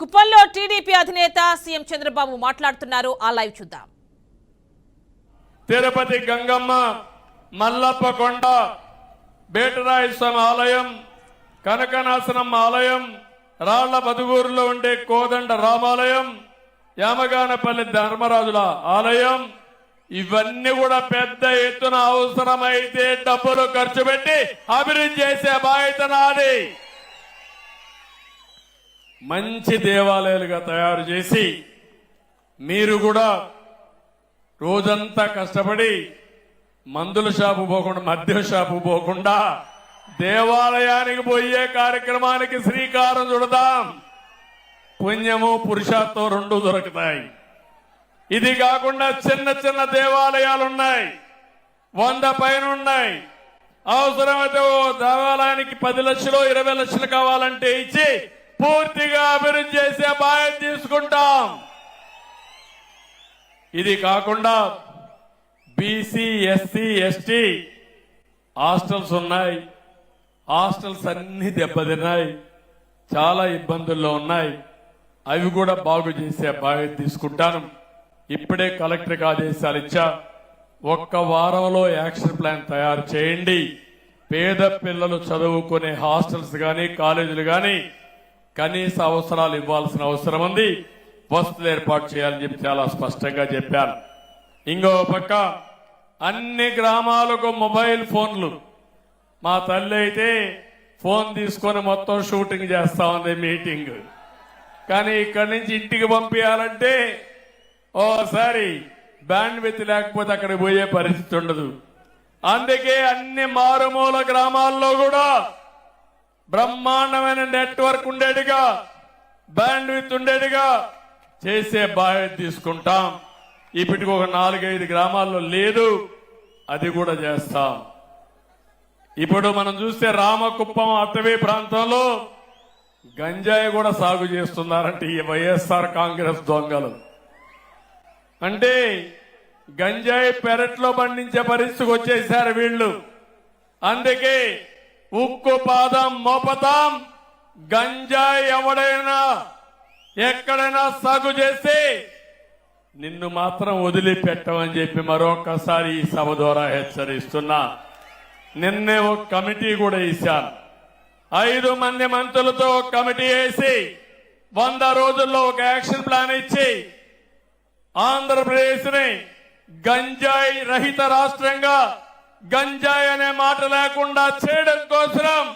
కుప్పంలో టీడీపీ అధినేత సీఎం చంద్రబాబు మాట్లాడుతున్నారు. ఆ లైవ్ చూద్దాం. తిరుపతి గంగమ్మ మల్లప్ప కొండ బేటరాయస్వామి ఆలయం కనకనాశనం ఆలయం రాళ్ళ బదుగూరులో ఉండే కోదండ రామాలయం యామగానపల్లి ధర్మరాజుల ఆలయం ఇవన్నీ కూడా పెద్ద ఎత్తున అవసరమైతే డబ్బులు ఖర్చు పెట్టి అభివృద్ధి చేసే బాధ్యత నాది. మంచి దేవాలయాలుగా తయారు చేసి మీరు కూడా రోజంతా కష్టపడి మందుల షాపు పోకుండా మద్యం షాపు పోకుండా దేవాలయానికి పోయే కార్యక్రమానికి శ్రీకారం చుడదాం. పుణ్యము పురుషార్థం రెండు దొరుకుతాయి. ఇది కాకుండా చిన్న చిన్న దేవాలయాలు ఉన్నాయి వంద పైన ఉన్నాయి అవసరమైతే ఓ దేవాలయానికి పది లక్షలు ఇరవై లక్షలు కావాలంటే ఇచ్చి పూర్తిగా అభివృద్ధి చేసే బాధ్యత తీసుకుంటాం. ఇది కాకుండా బీసీ ఎస్సీ ఎస్టీ హాస్టల్స్ ఉన్నాయి. హాస్టల్స్ అన్ని దెబ్బతిన్నాయి. చాలా ఇబ్బందుల్లో ఉన్నాయి. అవి కూడా బాగు చేసే బాధ్యత తీసుకుంటాను. ఇప్పుడే కలెక్టర్కి ఆదేశాలు ఇచ్చా. ఒక్క వారంలో యాక్షన్ ప్లాన్ తయారు చేయండి. పేద పిల్లలు చదువుకునే హాస్టల్స్ కానీ కాలేజీలు కానీ కనీస అవసరాలు ఇవ్వాల్సిన అవసరం ఉంది. వసతులు ఏర్పాటు చేయాలని చెప్పి చాలా స్పష్టంగా చెప్పాను ఇంకో పక్క అన్ని గ్రామాలకు మొబైల్ ఫోన్లు. మా తల్లి అయితే ఫోన్ తీసుకొని మొత్తం షూటింగ్ చేస్తా ఉంది మీటింగ్. కానీ ఇక్కడి నుంచి ఇంటికి పంపించాలంటే ఓసారి బ్యాండ్ విత్ లేకపోతే అక్కడికి పోయే పరిస్థితి ఉండదు. అందుకే అన్ని మారుమూల గ్రామాల్లో కూడా బ్రహ్మాండమైన నెట్వర్క్ ఉండేదిగా బ్యాండ్ విత్ ఉండేదిగా చేసే బాధ్యత తీసుకుంటాం. ఇప్పటికి ఒక నాలుగైదు గ్రామాల్లో లేదు అది కూడా చేస్తాం. ఇప్పుడు మనం చూస్తే రామకుప్పం అత్తవీ ప్రాంతంలో గంజాయి కూడా సాగు చేస్తున్నారంటే ఈ వైఎస్ఆర్ కాంగ్రెస్ దొంగలు. అంటే గంజాయి పెరట్లో పండించే పరిస్థితికి వచ్చేసారు వీళ్ళు. అందుకే ఉక్కు పాదం మోపతాం గంజాయి ఎవడైనా ఎక్కడైనా సాగు చేసి నిన్ను మాత్రం వదిలిపెట్టమని చెప్పి మరొకసారి ఈ సభ ద్వారా హెచ్చరిస్తున్నా. నిన్నే ఒక కమిటీ కూడా ఇచ్చాను ఐదు మంది మంత్రులతో ఒక కమిటీ వేసి వంద రోజుల్లో ఒక యాక్షన్ ప్లాన్ ఇచ్చి ఆంధ్రప్రదేశ్ని గంజాయి రహిత రాష్ట్రంగా గంజాయి అనే మాట లేకుండా చేయడం కోసం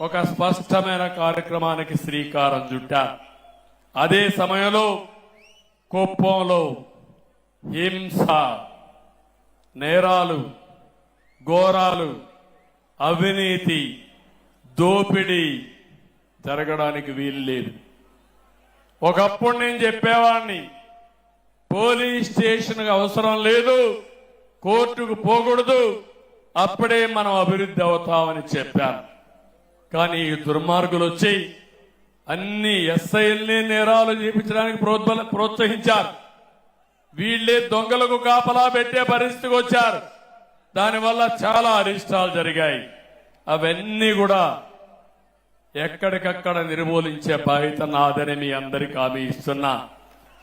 ఒక స్పష్టమైన కార్యక్రమానికి శ్రీకారం చుట్టారు. అదే సమయంలో కుప్పంలో హింస నేరాలు ఘోరాలు అవినీతి దోపిడీ జరగడానికి వీలు లేదు. ఒకప్పుడు నేను చెప్పేవాడిని పోలీస్ స్టేషన్ అవసరం లేదు. కోర్టుకు పోకూడదు. అప్పుడే మనం అభివృద్ధి అవుతామని చెప్పాను. కానీ ఈ దుర్మార్గులు వచ్చి అన్ని ఎస్ఐల్ని నేరాలు చేపించడానికి ప్రోత్స ప్రోత్సహించారు. వీళ్ళే దొంగలకు కాపలా పెట్టే పరిస్థితికి వచ్చారు. దానివల్ల చాలా అరిష్టాలు జరిగాయి. అవన్నీ కూడా ఎక్కడికక్కడ నిర్మూలించే బాధ్యత నాదని మీ అందరికి హామీ ఇస్తున్నా.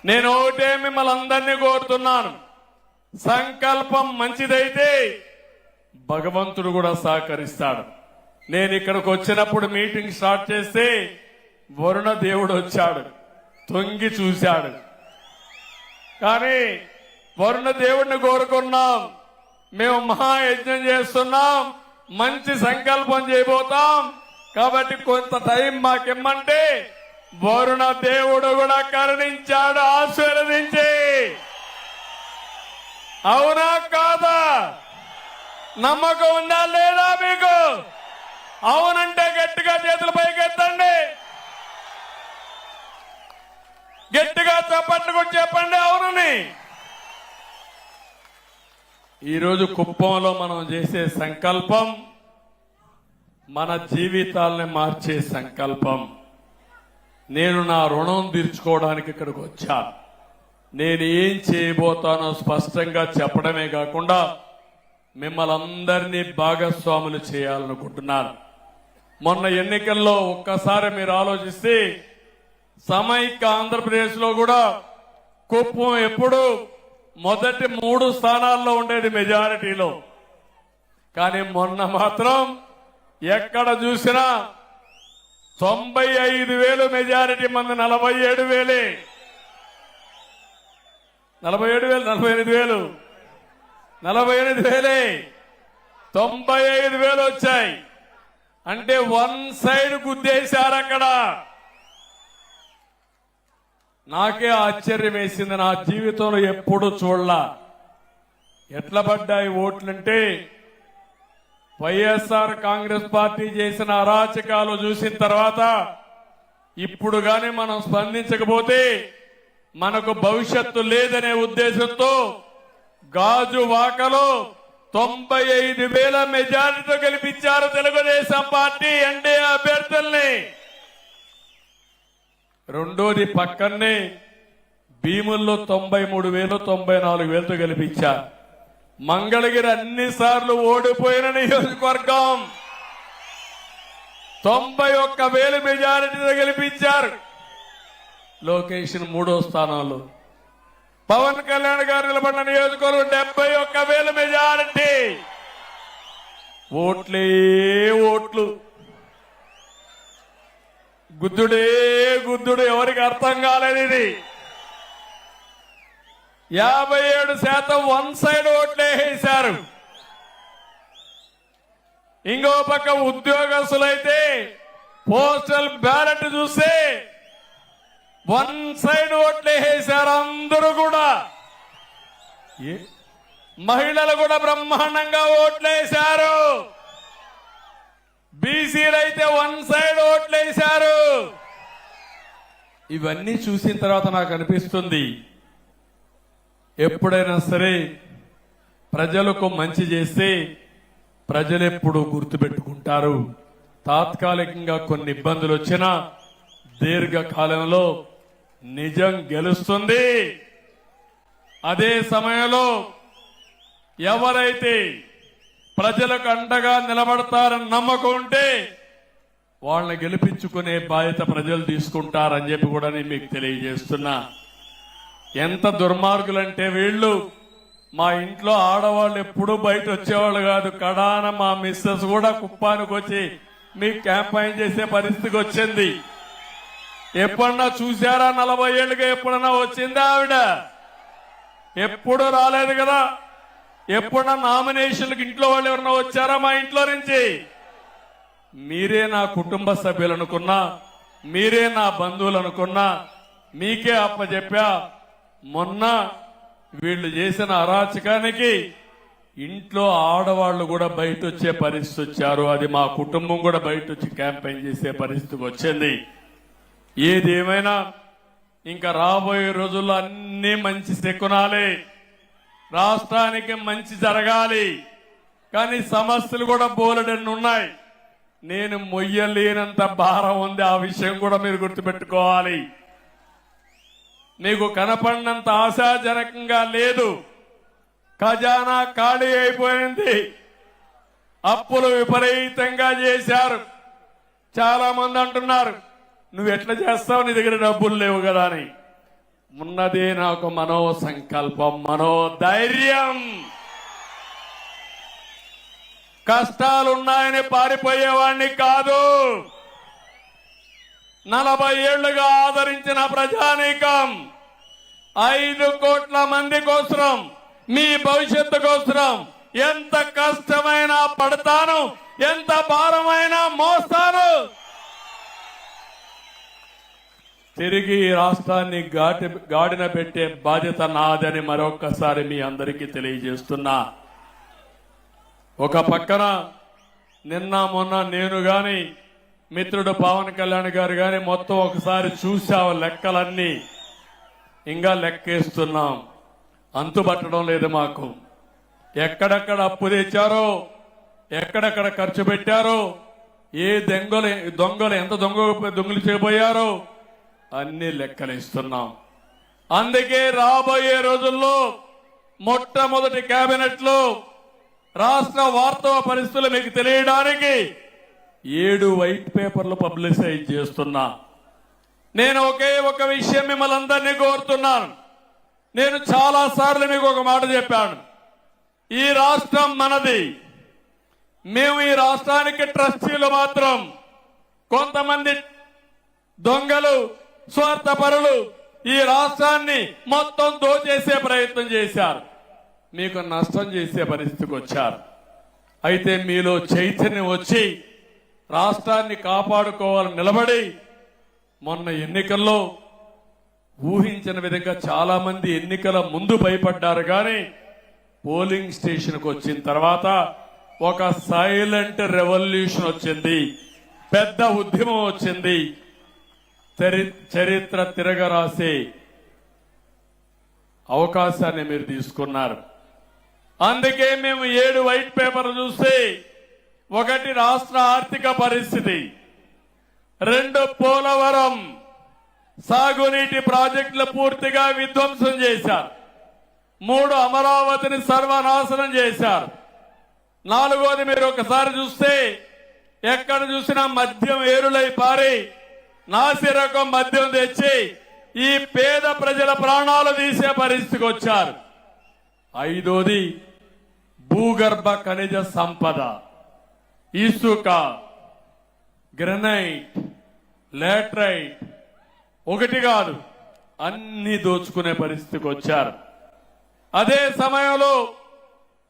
నేను ఒకటే మిమ్మల్ని అందరినీ కోరుతున్నాను. సంకల్పం మంచిదైతే భగవంతుడు కూడా సహకరిస్తాడు. నేను ఇక్కడికి వచ్చినప్పుడు మీటింగ్ స్టార్ట్ చేస్తే వరుణ దేవుడు వచ్చాడు తొంగి చూశాడు. కానీ వరుణ దేవుడిని కోరుకున్నాం మేము మహాయజ్ఞం చేస్తున్నాం మంచి సంకల్పం చేయబోతాం. కాబట్టి కొంత టైం మాకిమ్మంటే వరుణ దేవుడు కూడా కరుణించాడు ఆశీర్వదించి. అవునా కాదా? నమ్మకం ఉందా లేదా మీకు? అవునంటే గట్టిగా చేతులు పైకెత్తండి. గట్టిగా చప్పట్లు కూడా చెప్పండి అవునని. ఈరోజు కుప్పంలో మనం చేసే సంకల్పం మన జీవితాలని మార్చే సంకల్పం. నేను నా రుణం తీర్చుకోవడానికి ఇక్కడికి వచ్చాను. నేను ఏం చేయబోతానో స్పష్టంగా చెప్పడమే కాకుండా మిమ్మల్ని అందరినీ భాగస్వాములు చేయాలనుకుంటున్నాను. మొన్న ఎన్నికల్లో ఒక్కసారి మీరు ఆలోచిస్తే సమైక్య ఆంధ్రప్రదేశ్లో కూడా కుప్పం ఎప్పుడు మొదటి మూడు స్థానాల్లో ఉండేది మెజారిటీలో. కానీ మొన్న మాత్రం ఎక్కడ చూసినా తొంభై ఐదు వేలు మెజారిటీ మంది నలభై ఏడు వేలే. నలభై ఏడు వేలు నలభై ఎనిమిది వేలు. నలభై ఎనిమిది వేలే. తొంభై ఐదు వేలు వచ్చాయి. అంటే వన్ సైడ్ గుద్దేశారు అక్కడ. నాకే ఆశ్చర్యం వేసింది నా జీవితంలో ఎప్పుడు చూడలా. ఎట్లా పడ్డాయి ఓట్లంటే వైఎస్ఆర్ కాంగ్రెస్ పార్టీ చేసిన అరాచకాలు చూసిన తర్వాత ఇప్పుడు కానీ మనం స్పందించకపోతే మనకు భవిష్యత్తు లేదనే ఉద్దేశంతో గాజు వాకలో తొంభై ఐదు వేల మెజారిటీతో గెలిపించారు తెలుగుదేశం పార్టీ ఎన్డీఏ అభ్యర్థుల్ని. రెండోది పక్కనే భీముల్లో తొంభై మూడు వేలు తొంభై నాలుగు వేలతో గెలిపించారు మంగళగిరి అన్ని సార్లు ఓడిపోయిన నియోజకవర్గం. తొంభై ఒక్క వేలు మెజారిటీతో గెలిపించారు. లోకేష్ మూడో స్థానంలో. పవన్ కళ్యాణ్ గారు నిలబడిన నియోజకవర్గం డెబ్బై ఒక్క వేల మెజారిటీ. ఓట్లే ఓట్లు. గుద్దుడే గుద్దుడు ఎవరికి అర్థం కాలేదు ఇది. యాభై ఏడు శాతం వన్ సైడ్ ఓట్లే వేశారు. ఇంకో పక్క ఉద్యోగస్తులైతే పోస్టల్ బ్యాలెట్ చూస్తే వన్ సైడ్ ఓట్లే వేశారు అందరూ కూడా. మహిళలు కూడా బ్రహ్మాండంగా ఓట్లేశారు బీసీలు అయితే వన్ సైడ్ ఓట్లేశారు ఇవన్నీ చూసిన తర్వాత నాకు అనిపిస్తుంది ఎప్పుడైనా సరే ప్రజలకు మంచి చేస్తే ప్రజలు ఎప్పుడు గుర్తుపెట్టుకుంటారు. తాత్కాలికంగా కొన్ని ఇబ్బందులు వచ్చినా దీర్ఘకాలంలో నిజం గెలుస్తుంది. అదే సమయంలో ఎవరైతే ప్రజలకు అండగా నిలబడతారని నమ్మకం ఉంటే వాళ్ళని గెలిపించుకునే బాధ్యత ప్రజలు తీసుకుంటారని చెప్పి కూడా నేను మీకు తెలియజేస్తున్నా. ఎంత దుర్మార్గులంటే వీళ్ళు మా ఇంట్లో ఆడవాళ్ళు ఎప్పుడూ బయట వచ్చేవాళ్ళు కాదు. కడాన మా మిస్సెస్ కూడా కుప్పానికి వచ్చి మీకు క్యాంపైన్ చేసే పరిస్థితికి వచ్చింది. ఎప్పుడన్నా చూసారా నలభై ఏళ్ళుగా ఎప్పుడన్నా వచ్చిందా ఆవిడ? ఎప్పుడు రాలేదు కదా? ఎప్పుడన్నా నామినేషన్లకు ఇంట్లో వాళ్ళు ఎవరన్నా వచ్చారా మా ఇంట్లో నుంచి? మీరే నా కుటుంబ సభ్యులు అనుకున్నా మీరే నా బంధువులు అనుకున్నా మీకే అప్పచెప్పా మొన్న వీళ్ళు చేసిన అరాచకానికి ఇంట్లో ఆడవాళ్ళు కూడా బయట వచ్చే పరిస్థితి వచ్చారు. అది మా కుటుంబం కూడా బయట వచ్చి క్యాంపెయిన్ చేసే పరిస్థితికి వచ్చింది. ఏదేమైనా ఇంకా రాబోయే రోజుల్లో అన్ని మంచి శకునాలే. రాష్ట్రానికి మంచి జరగాలి. కానీ సమస్యలు కూడా బోలెడన్ని ఉన్నాయి. నేను మొయ్యలేనంత భారం ఉంది. ఆ విషయం కూడా మీరు గుర్తుపెట్టుకోవాలి. మీకు కనపడినంత ఆశాజనకంగా లేదు. ఖజానా ఖాళీ అయిపోయింది. అప్పులు విపరీతంగా చేశారు. చాలా మంది అంటున్నారు నువ్వు ఎట్లా చేస్తావు? నీ దగ్గర డబ్బులు లేవు కదా అని. ఉన్నదే నాకు మనో సంకల్పం మనో ధైర్యం కష్టాలున్నాయని పారిపోయేవాణ్ణి కాదు. నలభై ఏళ్ళుగా ఆదరించిన ప్రజానీకం ఐదు కోట్ల మంది కోసరం మీ భవిష్యత్తు కోసరం. ఎంత కష్టమైనా పడతాను ఎంత భారమైనా మోస్తాను. తిరిగి ఈ రాష్ట్రాన్ని గాటి గాడిన పెట్టే బాధ్యత నాదని మరొక్కసారి మీ అందరికీ తెలియజేస్తున్నా. ఒక పక్కన నిన్న మొన్న నేను గాని మిత్రుడు పవన్ కళ్యాణ్ గారు గాని మొత్తం ఒకసారి చూసావు లెక్కలన్నీ. ఇంకా లెక్కేస్తున్నాం. అంతుపట్టడం లేదు మాకు. ఎక్కడెక్కడ అప్పు తెచ్చారో ఎక్కడెక్కడ ఖర్చు పెట్టారో ఏ దొంగలు దొంగలు ఎంత దొంగ దొంగలు చేయబోయారో అన్ని లెక్కలిస్తున్నాం అందుకే రాబోయే రోజుల్లో మొట్టమొదటి కేబినెట్లో రాష్ట్ర వార్తా పరిస్థితులు మీకు తెలియడానికి ఏడు వైట్ పేపర్లు పబ్లిసైజ్ చేస్తున్నా. నేను ఒకే ఒక విషయం మిమ్మల్ని అందరినీ కోరుతున్నాను. నేను చాలా సార్లు మీకు ఒక మాట చెప్పాను. ఈ రాష్ట్రం మనది. మేము ఈ రాష్ట్రానికి ట్రస్టీలు మాత్రం కొంతమంది దొంగలు స్వార్థపరులు ఈ రాష్ట్రాన్ని మొత్తం దోచేసే ప్రయత్నం చేశారు. మీకు నష్టం చేసే పరిస్థితికి వచ్చారు. అయితే మీలో చైతన్యం వచ్చి రాష్ట్రాన్ని కాపాడుకోవాలని నిలబడి మొన్న ఎన్నికల్లో ఊహించిన విధంగా చాలా మంది ఎన్నికల ముందు భయపడ్డారు కానీ పోలింగ్ స్టేషన్కి వచ్చిన తర్వాత ఒక సైలెంట్ రెవల్యూషన్ వచ్చింది. పెద్ద ఉద్యమం వచ్చింది. చరిత్ర తిరగరాసే అవకాశాన్ని మీరు తీసుకున్నారు. అందుకే మేము ఏడు వైట్ పేపర్ చూసి ఒకటి రాష్ట్ర ఆర్థిక పరిస్థితి రెండు పోలవరం సాగునీటి ప్రాజెక్టులు పూర్తిగా విధ్వంసం చేశారు మూడు అమరావతిని సర్వనాశనం చేశారు. నాలుగోది మీరు ఒకసారి చూస్తే ఎక్కడ చూసినా మద్యం ఏరులై పారి నాసిరకం మద్యం తెచ్చి ఈ పేద ప్రజల ప్రాణాలు తీసే పరిస్థితికి వచ్చారు. ఐదోది భూగర్భ ఖనిజ సంపద ఇసుక గ్రనైట్ లాట్రైట్ ఒకటి కాదు అన్ని దోచుకునే పరిస్థితికి వచ్చారు. అదే సమయంలో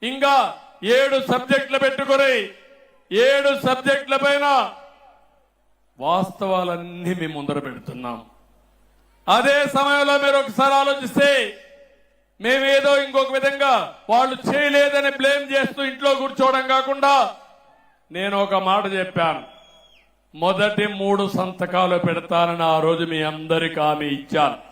ఇంకా ఏడు సబ్జెక్టులు పెట్టుకుని ఏడు సబ్జెక్టుల పైన వాస్తవాలన్నీ మేము ముందర పెడుతున్నాం. అదే సమయంలో మీరు ఒకసారి ఆలోచిస్తే మేమేదో ఇంకొక విధంగా వాళ్ళు చేయలేదని బ్లేమ్ చేస్తూ ఇంట్లో కూర్చోవడం కాకుండా నేను ఒక మాట చెప్పాను. మొదటి మూడు సంతకాలు పెడతానని ఆ రోజు మీ అందరికి ఆమె ఇచ్చాను.